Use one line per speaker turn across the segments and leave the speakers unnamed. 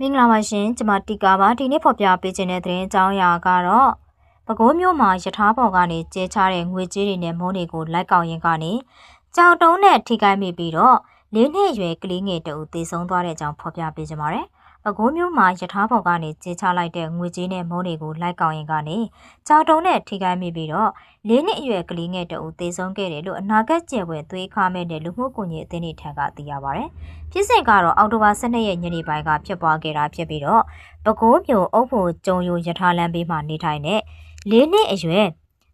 မင်္ဂလာပါရှင်ကျွန်မတီကာပါဒီနေ့ဖော်ပြပေးခြင်းတဲ့သတင်းအကြောင်းအရာကတော့ပဲခူးမြို့မှာယထာပေါ်ကနေကျဲချတဲ့ငွေကြေးတွေနဲ့မုန်းတွေကိုလိုက်ကောက်ရင်ကနေကြောက်တုံးနဲ့ထိခိုက်မိပြီးတော့လေးနှစ်အရွယ်ကလေးငယ်တအူသေဆုံးသွားတဲ့အကြောင်းဖော်ပြပေးကြပါမယ်။ ပဲခူးမြို့မှာယထာပေါ်ကနေကျဲချလိုက်တဲ့ငွေကြေးနဲ့မုန်းတွေကိုလိုက်ကောက်ရင်ကနေကြောက်တုံးနဲ့ထိခိုက်မိပြီးတော့လေးနှစ်အရွယ်ကလေးငယ်တအူသေဆုံးခဲ့တယ်လို့အနာဂတ်ကျယ်ဝယ်သွေးခါမဲ့တဲ့လူမှုကွန်ရက်အသင်းတွေထံကသိရပါဗျ။ဖြစ်စဉ်ကတော့အောက်တိုဘာ12ရက်ညနေပိုင်းကဖြစ်ပွားခဲ့တာဖြစ်ပြီးတော့ပဲခူးမြို့အုပ်ဖို့ကျုံယိုယထာလမ်းဘေးမှာနေထိုင်တဲ့လေးနှစ်အရွယ်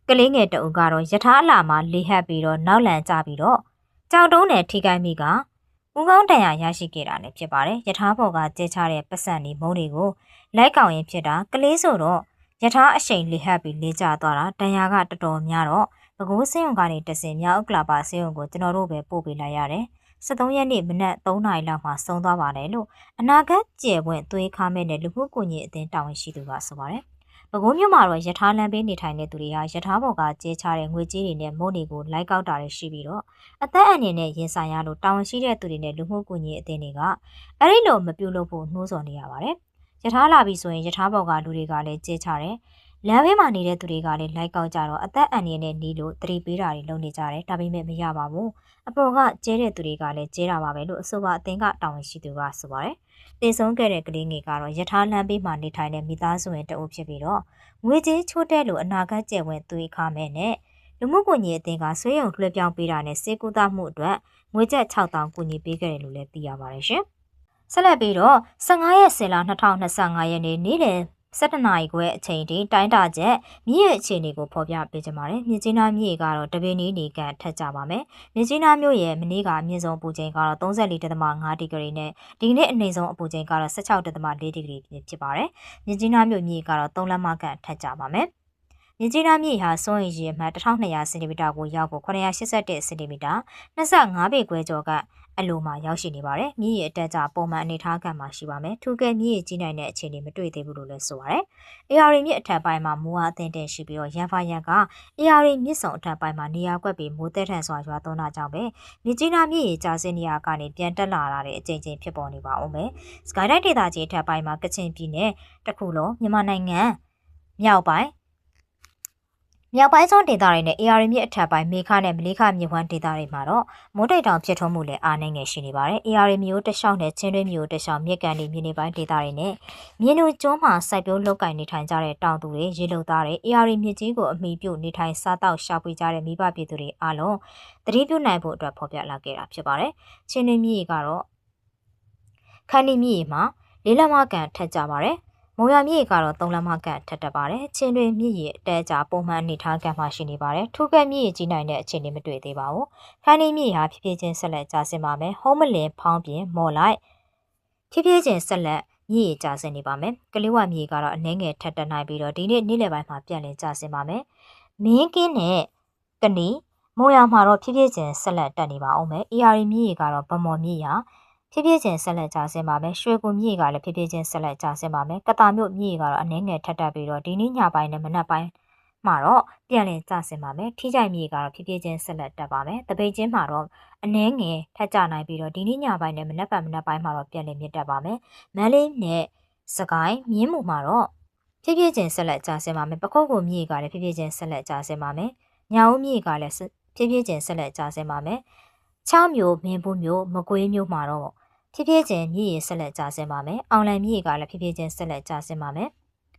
ကလေးငယ်တအုပ်ကတော့ယထာအလာမှာလေဟပ်ပြီးတော့နောက်လန်ကျပြီးတော့ကြောက်တုံးနဲ့ထိခိုက်မိက ဦးကောင်းတန်ရရရှိခဲ့တာလည်းဖြစ်ပါတယ်ယထာဘော်ကကျဲချတဲ့ပတ်စံနေမုံတွေကိုလိုက်ကောင်ရင်ဖြစ်တာကလေးဆိုတော့ယထာအရှိန်လေဟပ်ပြီးလေကျသွားတာတန်ရာကတော်တော်များတော့ဘကိုးစင်းုံကနေတစင်မြောက်ဥက္ကလာပါစင်းုံကိုကျွန်တော်တို့ပဲပို့ပေးလိုက်ရတယ်73ရက်နေ့မနက်3နာရီလောက်မှာဆုံးသွားပါတယ်လို့အနာဂတ်ကျယ်ပွင့်သွေးခါမဲ့တဲ့လူမှုကွန်ရက်အသင်းတာဝန်ရှိသူကဆိုပါတယ်။ ပဲခူးမြို့မှာတော့ယထာလမ်းဘေးနေထိုင်တဲ့သူတွေဟာယထာဘော်ကကျဲချတဲ့ငွေကြေးတွေနဲ့မုန်းတွေကိုလိုက်ကောက်တာတွေရှိပြီးတော့အသက်အန္တရာယ်နဲ့ရင်ဆိုင်ရလို့တာဝန်ရှိတဲ့သူတွေနဲ့လူမှုကွန်ရက်အသင်းတွေကအဲ့ဒီလိုမပြုလုပ်ဖို့နှိုးဆော်နေရပါတယ်။ယထာလာပြီဆိုရင်ယထာဘော်ကလူတွေကလည်းကျဲချတယ် လမ်းဘေးမှာနေတဲ့သူတွေကလည်းလိုက်ကောက်ကြတော့အသက်အန္တရာယ်နဲ့နီးလို့တတိပေးတာတွေလုပ်နေကြတယ်ဒါပေမဲ့မရပါဘူးအပေါ်ကကျဲတဲ့သူတွေကလည်းကျဲတာပါပဲလို့အဆိုပါအသင်းကတာဝန်ရှိသူကဆိုပါတယ်တေဆုံးခဲ့တဲ့ကလေးငယ်ကတော့ယထာလမ်းဘေးမှာနေထိုင်တဲ့မိသားစုဝင်တအုပ်ဖြစ်ပြီးတော့ငွေကြေးချိုးတဲ့လို့အနာဂတ်ကျယ်ဝင်သွေးခါမဲ့နဲ့လူမှုကွန်ရက်အသင်းကဆွေးရုံလွှဲပြောင်းပေးတာနဲ့စေကူတာမှုအတွက်ငွေကျပ်6000ကူညီပေးခဲ့တယ်လို့လည်းသိရပါတယ်ရှင်ဆက်လက်ပြီးတော့15ရက်10လ2025ရက်နေ့နေ့လယ် 17နာရီခွဲအချိန်ထိတိုင်းတာချက်မြစ်ရဲ့အခြေအနေကိုဖော်ပြပေးကြပါမယ်။မြစ်ကြီးနားမြစ်ကတော့တပင်းနီးနေကန်ထက်ကြပါမယ်။မြစ်ကြီးနားမြို့ရဲ့မနေ့ကအမြင့်ဆုံးအပူချိန်ကတော့34.5ဒီဂရီနဲ့ဒီနေ့အနိမ့်ဆုံးအပူချိန်ကတော့16.4ဒီဂရီဖြစ်ပါတယ်။မြစ်ကြီးနားမြို့မြစ်ကတော့3လက်မကန်ထက်ကြပါမယ်။မြင်းကြီးနားမြစ်ဟာစွန့်ရည်အမှတ်1200စင်တီမီတာကိုရောက်ဖို့981စင်တီမီတာ25ပေခွဲကျော်က အလိုမှာရောက်ရှိနေပါတယ်။မြစ်ရအတက်ကြပုံမှန်အနေထားကမှရှိပါမယ်။ထူကဲမြစ်ရကြီးနိုင်တဲ့အခြေအနေမတွေ့သေးဘူးလို့လည်းဆိုပါတယ်။ AR မြစ်အထက်ပိုင်းမှာမိုးအားအသင့်တင်ရှိပြီးတော့ရန်ဖာရန်က AR မြစ်ဆောင်အထက်ပိုင်းမှာနေရာကွက်ပြီးမိုးတဲထန်စွာရွာသွန်းတာကြောင့်ပဲမြစ်ကြီးနားမြစ်ရကြာစင်းနေရာကနေပြန်တက်လာတာတဲ့အကြိမ်ကြိမ်ဖြစ်ပေါ်နေပါအောင်မယ်။ Skyline ဒေသကြီးအထက်ပိုင်းမှာကချင်ပြည်နယ်တခုလုံးမြန်မာနိုင်ငံမြောက်ပိုင်း မြောက်ပိုင်းစွန်းဒေသတွေနဲ့ AR မြစ်အထက်ပိုင်းမေခနဲ့မလေးခမြစ်ဝမ်းဒေသတွေမှာတော့မိုးတိတ်တောင်ဖြစ်ထွန်းမှုလည်းအားနည်းငယ်ရှိနေပါတယ်။ AR မြို့တလျှောက်နဲ့ချင်းတွင်းမြို့တလျှောက်မြစ်ကန်တွေမြစ်နေပိုင်းဒေသတွေနဲ့မြင်းတို့ကျွန်းမှာစိုက်ပျိုးလုပ်ကိုင်နေထိုင်ကြတဲ့တောင်သူတွေရေလုံသားတွေ AR မြစ်ကြီးကိုအမိပြုနေထိုင်စားတောက်ရှာဖွေကြတဲ့မိဘပြည်သူတွေအားလုံးတတိပြုနိုင်ဖို့အတွက်ဖော်ပြလာခဲ့တာဖြစ်ပါတယ်။ချင်းတွင်းမြစ်ကတော့ခန်းဒီမြစ်မှာလေးလမကန်ထက်ကြပါတယ် မုံရမြစ်ကတော့3လမကထက်တက်ပါတယ်။ချင်းတွင်မြစ်ရဲ့အတဲကြပုံမှန်အနေထားကမှရှိနေပါတယ်။ထူးကဲမြစ်ရဲ့ကြီးနိုင်တဲ့အခြေအနေမတွေ့သေးပါဘူး။ခန်းဒီမြစ်ဟာဖြည်းဖြည်းချင်းဆက်လက်ကျဆင်းပါမယ်။ဟုံးမလင်ဖောင်းပြင်မော်လိုက်ဖြည်းဖြည်းချင်းဆက်လက်မြစ်ရဲ့ကျဆင်းနေပါမယ်။ကလေးဝမြစ်ကတော့အနှဲငယ်ထက်တက်နိုင်ပြီးတော့ဒီနေ့နေ့လယ်ပိုင်းမှာပြန်လည်ကျဆင်းပါမယ်။မင်းကင်းနဲ့ကနီမုံရမှာတော့ဖြည်းဖြည်းချင်းဆက်လက်တက်နေပါအောင်မယ်။ AR မြစ်ကတော့ဗမော်မြစ်ဟာ ဖြည်းဖြည်းချင်းဆက်လက်ကျဆင်းပါမယ်။ရွှေကူမြစ်ကလည်းဖြည်းဖြည်းချင်းဆက်လက်ကျဆင်းပါမယ်။ကတာမြို့မြစ်ကတော့အနည်းငယ်ထပ်တက်ပြီးတော့ဒီနေ့ညပိုင်းနဲ့မနက်ပိုင်းမှာတော့ပြန်လည်ကျဆင်းပါမယ်။ထိကြိုက်မြစ်ကတော့ဖြည်းဖြည်းချင်းဆက်လက်တက်ပါမယ်။တပိတ်ချင်းမှာတော့အနည်းငယ်ထပ်ကျနိုင်ပြီးတော့ဒီနေ့ညပိုင်းနဲ့မနက်ပိုင်းမနက်ပိုင်းမှာတော့ပြန်လည်မြင့်တက်ပါမယ်။မန်းလေးနဲ့စကိုင်းမြင်းမူမှာတော့ဖြည်းဖြည်းချင်းဆက်လက်ကျဆင်းပါမယ်။ပခုတ်ကူမြစ်ကလည်းဖြည်းဖြည်းချင်းဆက်လက်ကျဆင်းပါမယ်။ညောင်မြစ်ကလည်းဖြည်းဖြည်းချင်းဆက်လက်ကျဆင်းပါမယ်။ချောင်းမျိုးမင်းဘူးမျိုးမကွေးမျိုးမှာတော့ ဖြည်းဖြည်းချင်းမြည်ရဆက်လက်ကျဆင်းပါမယ်။အောင်လန်မြည်ကလည်းဖြည်းဖြည်းချင်းဆက်လက်ကျဆင်းပါမယ်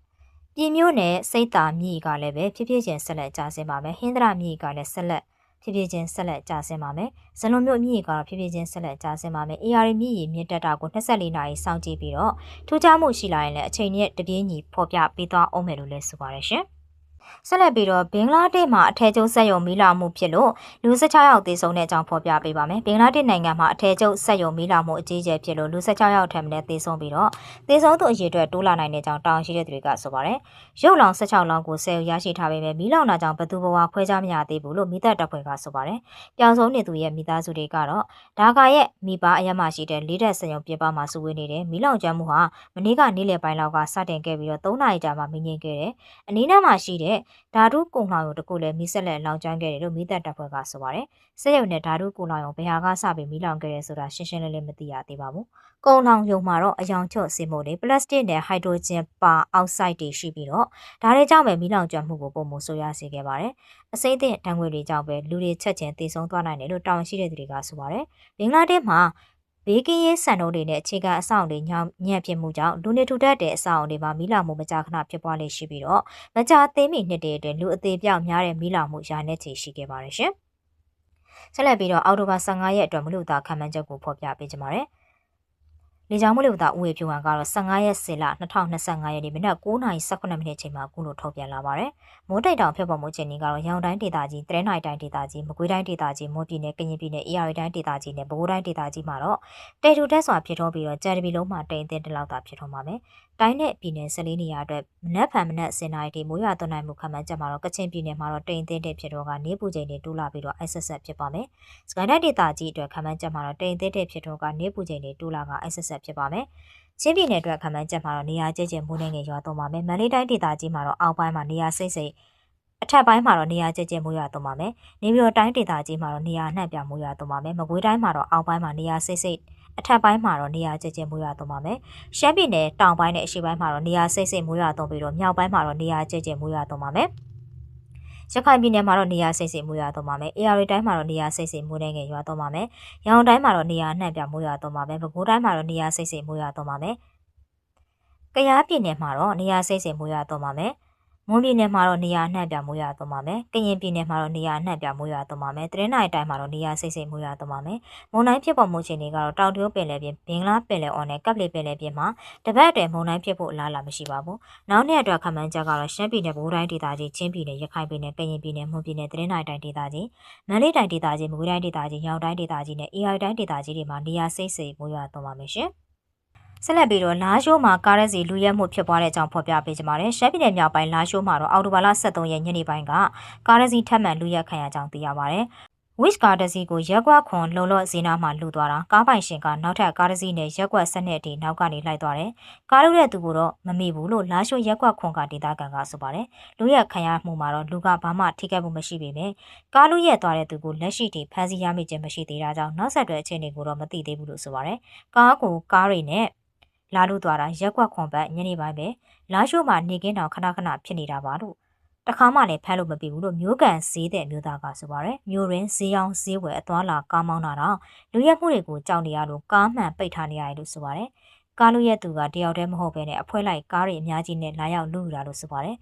။ပြည်မျိုးနဲ့စိတ်တာမြည်ကလည်းပဲဖြည်းဖြည်းချင်းဆက်လက်ကျဆင်းပါမယ်။ဟင်းသရမြည်ကလည်းဆက်လက်ဖြည်းဖြည်းချင်းဆက်လက်ကျဆင်းပါမယ်။ဇလွန်မြို့မြည်ကတော့ဖြည်းဖြည်းချင်းဆက်လက်ကျဆင်းပါမယ်။ AR မြည်ရမြင့်တက်တာကို24နာရီစောင့်ကြည့်ပြီးတော့ထူးခြားမှုရှိလာရင်လည်းအချိန်နဲ့တပြေးညီဖော်ပြပေးသွားအောင်မယ်လို့လည်းဆိုပါရရှင်။ ဆက်လက်ပြီးတော့ဘင်္ဂလားဒေ့ရှ်မှာအထည်ချုပ်စက်ရုံမီးလောင်မှုဖြစ်လို့လူ16ယောက်သေဆုံးတဲ့အကြောင်းဖော်ပြပေးပါမယ်။ဘင်္ဂလားဒေ့ရှ်နိုင်ငံမှာအထည်ချုပ်စက်ရုံမီးလောင်မှုအကြီးအကျယ်ဖြစ်လို့လူ16ယောက်ထပ်မံသေဆုံးပြီးတော့သေဆုံးသူအရေအတွက်တိုးလာနိုင်တဲ့အကြောင်းတောင်းရှိတဲ့သူတွေကဆိုပါတယ်။ရုပ်လောင်16လောင်းကိုဆယ်ရရှိထားပေမဲ့မီးလောင်တာကြောင့်ဘသူဘဝခွဲခြားမရသေးဘူးလို့မိသက်တပ်ဖွဲ့ကဆိုပါတယ်။ပြောင်ဆုံးနေသူရဲ့မိသားစုတွေကတော့ဒါကာရဲ့မိဘအရမရှိတဲ့လေးတက်စက်ရုံပြပမှာစုဝေးနေတဲ့မီးလောင်ကျွမ်းမှုဟာမနေ့ကနေ့လယ်ပိုင်းလောက်ကစတင်ခဲ့ပြီးတော့3နာရီကြာမှမင်းငိမ့်ခဲ့တယ်။အနည်းနားမှာရှိတဲ့တဲ့ဓာတုကုန်လှောင်ရုံတစ်ခုလည်းမိဆက်လက်လောင်ကျွမ်းခဲ့တယ်လို့မိသက်တပ်ဖွဲ့ကဆိုပါတယ်။စစ်ရုံနဲ့ဓာတုကုန်လှောင်ရုံဘယ်ဟာကစပြီးမိလောင်ခဲ့တယ်ဆိုတာရှင်းရှင်းလင်းလင်းမသိရသေးပါဘူး။ကုန်လှောင်ရုံမှာတော့အယောင်ချော့စင်မို့တွေပလတ်စတစ်နဲ့ဟိုက်ဒရိုဂျင်ပါအောက်ဆိုက်တွေရှိပြီးတော့ဒါတွေကြောင့်ပဲမိလောင်ကျွမ်းမှုကိုပုံမဆိုရစေခဲ့ပါတယ်။အစိမ့်တဲ့တံငွေတွေကြောင့်ပဲလူတွေချက်ချင်းတည်ဆုံသွားနိုင်တယ်လို့တောင်းရှိတဲ့သူတွေကဆိုပါတယ်။ဘင်္ဂလားဒေ့ရှ်မှာ ဘေးကင်းရေးစံနှုန်းတွေနဲ့အခြေခံအဆောက်အုံတွေညံ့ညံ့ဖြစ်မှုကြောင့်လူနေထူထပ်တဲ့အဆောက်အုံတွေမှာမီးလောင်မှုမကြာခဏဖြစ်ပွားလေရှိပြီးတော့မကြာသေးမီနှစ်တွေအတွင်းလူအသေးပြောက်များတဲ့မီးလောင်မှုရာနဲ့ချီရှိခဲ့ပါတယ်ရှင်။ဆက်လက်ပြီးတော့အောက်တိုဘာ15ရက်အတွက်မလူသားခံမှန်းချက်ကိုဖော်ပြပေးကြပါမယ်။ လေကြောင်းမလူသားဦးဝေဖြူဟန်ကတော့15ရက်စေလ2025ရက်နေ့မနက်9:18မိနစ်ချိန်မှာကုလို့ထုတ်ပြန်လာပါတယ်။မိုးတိတ်တောင်ဖြစ်ပေါ်မှုချိန်ကြီးကတော့ရောင်တိုင်းဒေသကြီး၊တရနိုင်တိုင်းဒေသကြီး၊မကွေးတိုင်းဒေသကြီး၊မွန်ပြည်နယ်၊ကရင်ပြည်နယ်၊အေရရီတိုင်းဒေသကြီးနဲ့ပဲခူးတိုင်းဒေသကြီးမှာတော့တေတူတက်စွာဖြစ်ထွန်းပြီးတော့ကြံတပီလုံးမှာတိမ်အသင်းတလောက်သာဖြစ်ထွန်းပါမယ်။တိုင်းနဲ့ပြည်နယ်14နေရာအတွက်မနက်ဖြန်မနက်10နာရီထိမိုးရွာသွန်းနိုင်မှုခန့်မှန်းချက်မှာတော့ကချင်ပြည်နယ်မှာတော့တိမ်အသင်းတဲ့ဖြစ်တော့ကနေပူချိန်တွေတိုးလာပြီးတော့ SSS ဖြစ်ပါမယ်။စကိုင်းတိုင်းဒေသကြီးအတွက်ခန့်မှန်းချက်မှာတော့တိမ်အသင်းတဲ့ဖြစ်တော့ကနေပူချိန်တွေတိုးလာက SSS ဖြစ်ပါမယ်။ချင်းပြည်နယ်အတွက်ခန့်မှန်းချက်မှာတော့နေရာကျကျမိုးနေငယ်ရွာသွန်းပါမယ်။မန္တလေးတိုင်းဒေသကြီးမှာတော့အောက်ပိုင်းမှာနေရာစိတ်စိတ်အထက်ပိုင်းမှာတော့နေရာကျကျမိုးရွာသွန်းပါမယ်။နေပြည်တော်တိုင်းဒေသကြီးမှာတော့နေရာနှံ့ပြမိုးရွာသွန်းပါမယ်။မကွေးတိုင်းမှာတော့အောက်ပိုင်းမှာနေရာစိတ်စိတ်အထက်ပိုင်းမှာတော့နေရာကျကျမိုးရွာသွန်းပါမယ်။ရှမ်းပြည်နယ်တောင်ပိုင်းနဲ့အရှေ့ပိုင်းမှာတော့နေရာစိတ်စိတ်မိုးရွာသွန်းပြီးတော့မြောက်ပိုင်းမှာတော့နေရာကျကျမိုးရွာသွန်းပါမယ်။ ရခိုင်ပြည်နယ်မှာတော့နေရာစိတ်စိတ်မိုးရွာသွန်းပါမယ်။ AR တိုင်းမှာတော့နေရာစိတ်စိတ်မိုးနေငယ်ရွာသွန်းပါမယ်။ရောင်တိုင်းမှာတော့နေရာနှံ့ပြမိုးရွာသွန်းပါမယ်။ပဲခူးတိုင်းမှာတော့နေရာစိတ်စိတ်မိုးရွာသွန်းပါမယ်။ကယားပြည်နယ်မှာတော့နေရာစိတ်စိတ်မိုးရွာသွန်းပါမယ်။ မွန်ပြည်နယ်မှာတော့နေရာနှံ့ပြမိုးရွာသွန်းပါမယ်။ကရင်ပြည်နယ်မှာတော့နေရာနှံ့ပြမိုးရွာသွန်းပါမယ်။တရင်းနိုင်တိုင်းမှာတော့နေရာစိတ်စိတ်မိုးရွာသွန်းပါမယ်။မုန်တိုင်းဖြစ်ပေါ်မှုချိန်တွေကတော့တောင်တရုတ်ပင်လယ်ပြင်ဘင်္ဂလားပင်လယ်အော်နဲ့ကပ်လီပင်လယ်ပြင်မှာတပတ်အတွင်းမုန်တိုင်းဖြစ်ဖို့အလားအလာမရှိပါဘူး။နောက်နှစ်အတွက်ခန့်မှန်းချက်ကတော့ရှမ်းပြည်နယ်ဗိုလ်တိုင်းဒေသကြီးချင်းပြည်နယ်ရခိုင်ပြည်နယ်ကရင်ပြည်နယ်မွန်ပြည်နယ်တရင်းနိုင်တိုင်းဒေသကြီးမန္တလေးတိုင်းဒေသကြီးမကွေးတိုင်းဒေသကြီးရောင်တိုင်းဒေသကြီးနဲ့အေရတိုင်းဒေသကြီးတွေမှာနေရာစိတ်စိတ်မိုးရွာသွန်းပါမယ်ရှင်။ ဆက်လက်ပြီးတော့လာရှိုးမှာကားရဲစီလူရဲမှုဖြစ်ပွားတဲ့အကြောင်းဖော်ပြပေးကြပါမယ်။ရှမ်းပြည်နယ်မြောက်ပိုင်းလာရှိုးမှာတော့အော်တိုဘာလ23ရက်ညနေပိုင်းကကားရဲစီထပ်မံလူရဲခံရကြောင်းသိရပါဗျ။ Wish ကားတစီကိုရက်ကွက်ခွန်လုံလော့ဇီနာမှာလူသွားတာကားပိုင်ရှင်ကနောက်ထပ်ကားတစီနဲ့ရက်ကွက်ဆက်နှစ်အထိနောက်ကနေလိုက်သွားတယ်။ကားလုတဲ့သူကိုတော့မမိဘူးလို့လာရှိုးရက်ကွက်ခွန်ကဒေသခံကဆိုပါတယ်။လူရက်ခံရမှုမှာတော့လူကဘာမှထိခိုက်မှုမရှိပေမဲ့ကားလုရက်သွားတဲ့သူကိုလက်ရှိထိဖမ်းဆီးရမိခြင်းမရှိသေးတာကြောင့်နောက်ဆက်တွဲအခြေအနေကိုတော့မသိသေးဘူးလို့ဆိုပါတယ်။ကားကိုကားတွေနဲ့ လာလို့သွားတာရက်ကွက်ခွန်ဘက်ညနေပိုင်းပဲလာရှိုးမှာနေကင်းတောင်ခဏခဏဖြစ်နေတာပါလို့တခါမှလည်းဖမ်းလို့မပြီးဘူးလို့မျိုးကန်ဈေးတဲ့မျိုးသားကဆိုပါရယ်မျိုးရင်းဈေးအောင်ဈေးဝယ်အသွားလာကားမောင်းတာတော့လူရက်မှုတွေကိုကြောက်နေရလို့ကားမှန်ပိတ်ထားနေရတယ်လို့ဆိုပါရယ်ကားလူရက်သူကတယောက်တည်းမဟုတ်ဘဲနဲ့အဖွဲလိုက်ကားတွေအများကြီးနဲ့လာရောက်လူယူတာလို့ဆိုပါတယ်